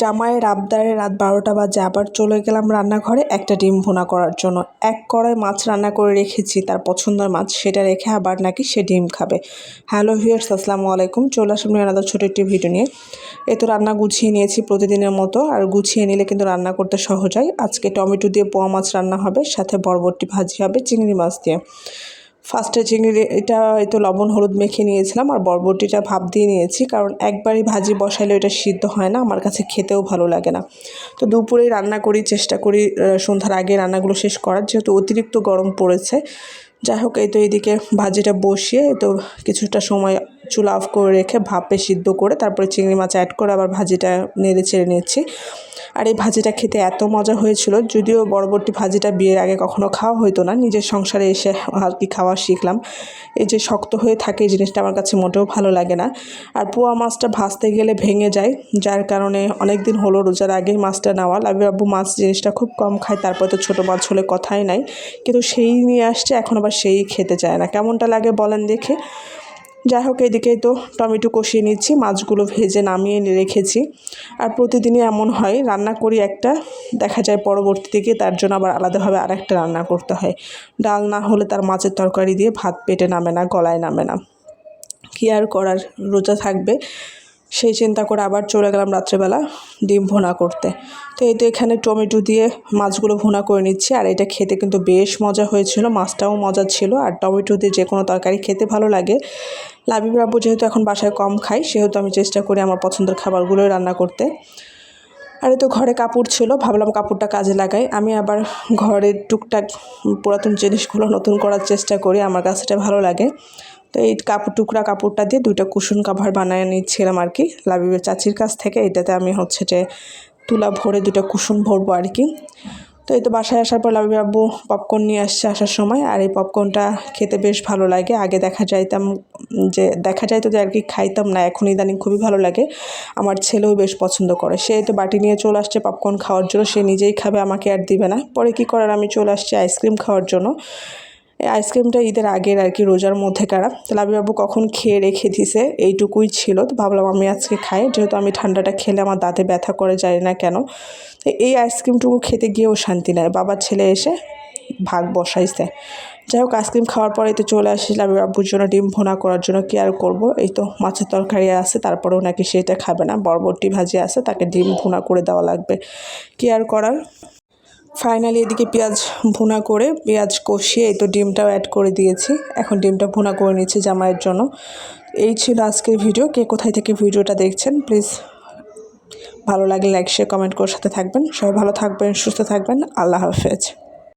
জামাইয়ের আবদারে রাত বারোটা বাজে, আবার চলে গেলাম রান্নাঘরে একটা ডিম ভুনা করার জন্য। এক কড়াই মাছ রান্না করে রেখেছি, তার পছন্দের মাছ সেটা রেখে আবার নাকি সে ডিম খাবে। হ্যালো ভিউয়ার্স, আসসালামু আলাইকুম। চলে আসলাম আলাদা ছোটো একটি ভিডিও নিয়ে। এ তো রান্না গুছিয়ে নিয়েছি প্রতিদিনের মতো, আর গুছিয়ে নিলে কিন্তু রান্না করতে সহজ হয়। আজকে টমেটো দিয়ে পোয়া মাছ রান্না হবে, সাথে বরবটি ভাজি হবে, চিংড়ি মাছ দিয়ে। ফার্স্টে চিংড়ি এটা হয়তো লবণ, হলুদ মেখে নিয়েছিলাম আর বরবটিটা ভাপ দিয়ে নিয়েছি কারণ একবারই ভাজি বসাইলে এটা সিদ্ধ হয় না, আমার কাছে খেতেও ভালো লাগে না। তো দুপুরেই রান্না করি, চেষ্টা করি সন্ধ্যার আগে রান্নাগুলো শেষ করার, যেহেতু অতিরিক্ত গরম পড়েছে। যাই হোক, এই তো এইদিকে ভাজিটা বসিয়ে তো কিছুটা সময় চুলা অফ করে রেখে ভাপে সিদ্ধ করে তারপরে চিংড়ি মাছ অ্যাড করে আবার ভাজিটা নেড়ে চেড়ে নিচ্ছি। আর এই ভাজিটা খেতে এত মজা হয়েছিল, যদিও বড়বর্তী ভাজিটা বিয়ের আগে কখনো খাওয়া হতো না, নিজের সংসারে এসে আর কি খাওয়া শিখলাম। এই যে শক্ত হয়ে থাকে এই জিনিসটা আমার কাছে মোটেও ভালো লাগে না। আর পোয়া মাছটা ভাজতে গেলে ভেঙে যায়, যার কারণে অনেক দিন হলো রোজার আগেই মাছটা নেওয়া। লাভি আব্বু মাছ জিনিসটা খুব কম খায়, তারপর তো ছোটো মাছ হলে কথাই নাই। কিন্তু সেই নিয়ে আসছে, এখন আবার সেই খেতে চায় না। কেমনটা লাগে বলেন দেখে। যাই হোক এদিকে তো টমেটো কষিয়ে নিচ্ছি, মাছগুলো ভেজে নামিয়ে রেখেছি। আর প্রতিদিনই এমন হয়, রান্না করি একটা, দেখা যায় পরবর্তী দিকে তার জন্য আবার আলাদাভাবে আর একটা রান্না করতে হয়। ডাল না হলে তার মাছের তরকারি দিয়ে ভাত পেটে নামে না, গলায় নামে না। কি আর করার, রোজা থাকবে। সেই চিন্তা করে আবার চলে গেলাম রাত্রেবেলা ডিম ভোনা করতে। তো এই তো এখানে টমেটো দিয়ে মাছগুলো ভোনা করে নিচ্ছি। আর এটা খেতে কিন্তু বেশ মজা হয়েছিল, মাছটাও মজা ছিল। আর টমেটো দিয়ে যে কোনো তরকারি খেতে ভালো লাগে। লাবিব বাবু যেহেতু এখন বাসায় কম খাই সেহেতু আমি চেষ্টা করি আমার পছন্দের খাবারগুলোই রান্না করতে। আর তো ঘরে কাপড় ছিল, ভাবলাম কাপড়টা কাজে লাগাই। আমি আবার ঘরের টুকটাক পুরাতন জিনিসগুলো নতুন করার চেষ্টা করি, আমার কাছে এটা ভালো লাগে। তো এই কাপড় টুকরা কাপড়টা দিয়ে দুইটা কুশন কাভার বানিয়ে নিচ্ছিলাম আর কি, লাবিবের চাচির কাছ থেকে। এটাতে আমি হচ্ছে যে তুলা ভরে দুটা কুসুম ভরবো আর কি। তো এই তো বাসায় আসার পর লাবি আব্বু পপকর্ন নিয়ে আসছে আসার সময়। আর এই পপকর্নটা খেতে বেশ ভালো লাগে। আগে দেখা যাইতাম যে, দেখা যাইতো যে আর কি খাইতাম না, এখন ইদানিং খুবই ভালো লাগে। আমার ছেলেও বেশ পছন্দ করে। সে তো বাটি নিয়ে চলে আসছে পপকর্ন খাওয়ার জন্য। সে নিজেই খাবে, আমাকে আর দিবে না। পরে কি করার? আমি চলে আসছি আইসক্রিম খাওয়ার জন্য। আইসক্রিমটা ঈদের আগের আর কি, রোজার মধ্যে কারা। তো লাবিবাবু কখন খেয়ে রেখে দিছে, এইটুকুই ছিল। তো ভাবলাম আমি আজকে খাই, যেহেতু আমি ঠান্ডাটা খেলে আমার দাঁতে ব্যথা করে যায় না কেন। তো এই আইসক্রিমটুকু খেতে গিয়েও শান্তি নেয় বাবার ছেলে এসে ভাগ বসাইছে। যাই হোক, আইসক্রিম খাওয়ার পরে তো চলে আসছিলাম আব্বুর জন্য ডিম ভোনা করার জন্য। কি আর করব? এই তো মাছের তরকারি আছে, তারপরেও নাকি সেটা খাবে না। বরবটি ভাজি আছে, তাকে ডিম ভুনা করে দেওয়া লাগবে। কি আর করার? ফাইনালি এদিকে পেঁয়াজ ভুনা করে, পেঁয়াজ কষিয়ে এই তো ডিমটাও অ্যাড করে দিয়েছি। এখন ডিমটা ভুনা করে নিয়েছি জামাইয়ের জন্য। এই ছিল আজকের ভিডিও কে কোথায় থেকে ভিডিওটা দেখছেন প্লিজ ভালো লাগলে লাইক শেয়ার কমেন্ট করে সাথে থাকবেন। সবাই ভালো থাকবেন, সুস্থ থাকবেন। আল্লাহ হাফেজ।